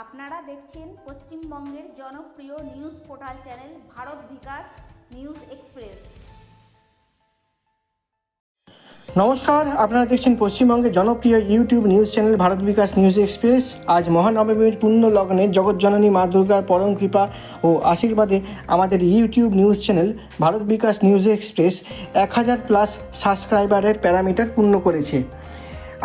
আপনারা দেখছেন পশ্চিমবঙ্গের জনপ্রিয় news portal channel Bharat Bikash news express. নমস্কার, আপনারা দেখছেন পশ্চিমবঙ্গের জনপ্রিয় YouTube news channel Bharat Bikash news express. আজ মহানবমীর পূর্ণ লগ্নে জগৎজননী মা দুর্গার পরম কৃপা ও আশীর্বাদে আমাদের YouTube news channel Bharat Bikash news express এক হাজার প্লাস সাবস্ক্রাইবারের প্যারামিটার পূর্ণ করেছে।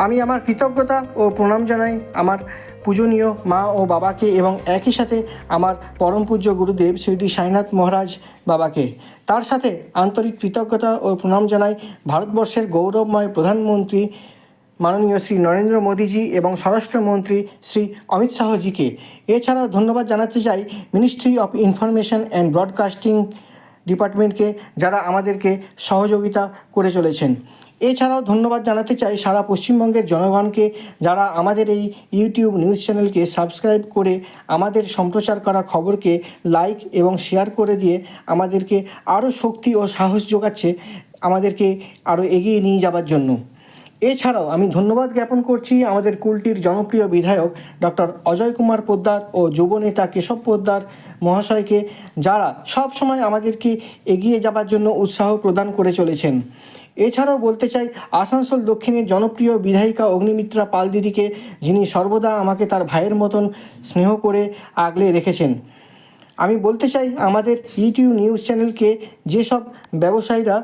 আমি আমার কৃতজ্ঞতা ও প্রণাম জানাই আমার পূজনীয় মা ও বাবাকে এবং একই সাথে আমার পরম পূজ্য গুরুদেব শ্রীটি সাইনাথ মহারাজ বাবাকে। তার সাথে আন্তরিক কৃতজ্ঞতা ও প্রণাম জানাই ভারতবর্ষের গৌরবময় প্রধানমন্ত্রী মাননীয় শ্রী নরেন্দ্র মোদীজি এবং স্বরাষ্ট্রমন্ত্রী শ্রী অমিত শাহজিকে। এছাড়াও ধন্যবাদ জানাতে চাই ministry of information and broadcasting ডিপার্টমেন্টকে যারা আমাদেরকে সহযোগিতা করে চলেছেন। এছাড়াও ধন্যবাদ জানাতে চাই সারা পশ্চিমবঙ্গের জনগণকে যারা আমাদের এই ইউটিউব নিউজ চ্যানেলকে সাবস্ক্রাইব করে আমাদের সম্প্রচার করা খবরকে লাইক এবং শেয়ার করে দিয়ে আমাদেরকে আরও শক্তি ও সাহস যোগাচ্ছে, আমাদেরকে আরও এগিয়ে নিয়ে যাবার জন্য। এছাড়াও আমি ধন্যবাদ জ্ঞাপন করছি আমাদের কুলটির জনপ্রিয় বিধায়ক ডক্টর অজয় কুমার পোদ্দার ও যুবনেতা কেশব পোদ্দার মহাশয়কে, যারা সব সময় আমাদেরকে এগিয়ে যাবার জন্য উৎসাহ প্রদান করে চলেছেন। এছাড়াও বলতে চাই, আসানসোল দক্ষিণের জনপ্রিয় বিধায়িকা অগ্নিমিত্রা পাল দিদিকে, যিনি সর্বদা আমাকে তার ভাইয়ের মতন স্নেহ করে আগলে রেখেছেন। আমি বলতে চাই, আমাদের ইউটিউব নিউজ চ্যানেলকে যেসব ব্যবসায়ীরা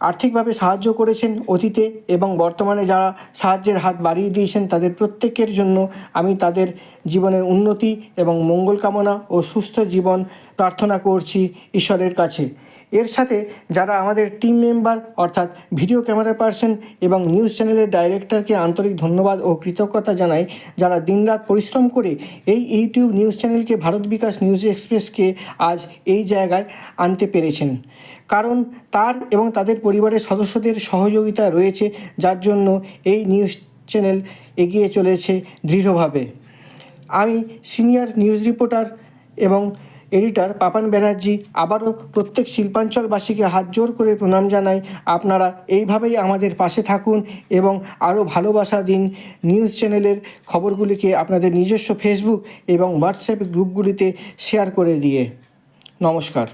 আর্থিকভাবে সাহায্য করেছেন অতীতে এবং বর্তমানে যারা সাহায্যের হাত বাড়িয়ে দিয়েছেন, তাদের প্রত্যেকের জন্য আমি তাদের জীবনের উন্নতি এবং মঙ্গল কামনা ও সুস্থ জীবন প্রার্থনা করছি ঈশ্বরের কাছে। এর সাথে যারা আমাদের টিম মেম্বার অর্থাৎ ভিডিও ক্যামেরা পার্সন এবং নিউজ চ্যানেলের ডাইরেক্টরকে আন্তরিক ধন্যবাদ ও কৃতজ্ঞতা জানাই, যারা দিনরাত পরিশ্রম করে এই ইউটিউব নিউজ চ্যানেলকে ভারত বিকাশ নিউজ এক্সপ্রেসকে আজ এই জায়গায় আনতে পেরেছেন। কারণ তার এবং তাদের পরিবারের সদস্যদের সহযোগিতা রয়েছে, যার জন্য এই নিউজ চ্যানেল এগিয়ে চলেছে দৃঢ়ভাবে। আমি সিনিয়র নিউজ রিপোর্টার এবং এডিটর পাপান ব্যানার্জি আবারও প্রত্যেক শিল্পাঞ্চলবাসীকে হাত জোর করে প্রণাম জানাই। আপনারা এইভাবেই আমাদের পাশে থাকুন এবং আরও ভালোবাসা দিন নিউজ চ্যানেলের খবরগুলিকে আপনাদের নিজস্ব ফেসবুক এবং হোয়াটসঅ্যাপ গ্রুপগুলিতে শেয়ার করে দিয়ে। নমস্কার।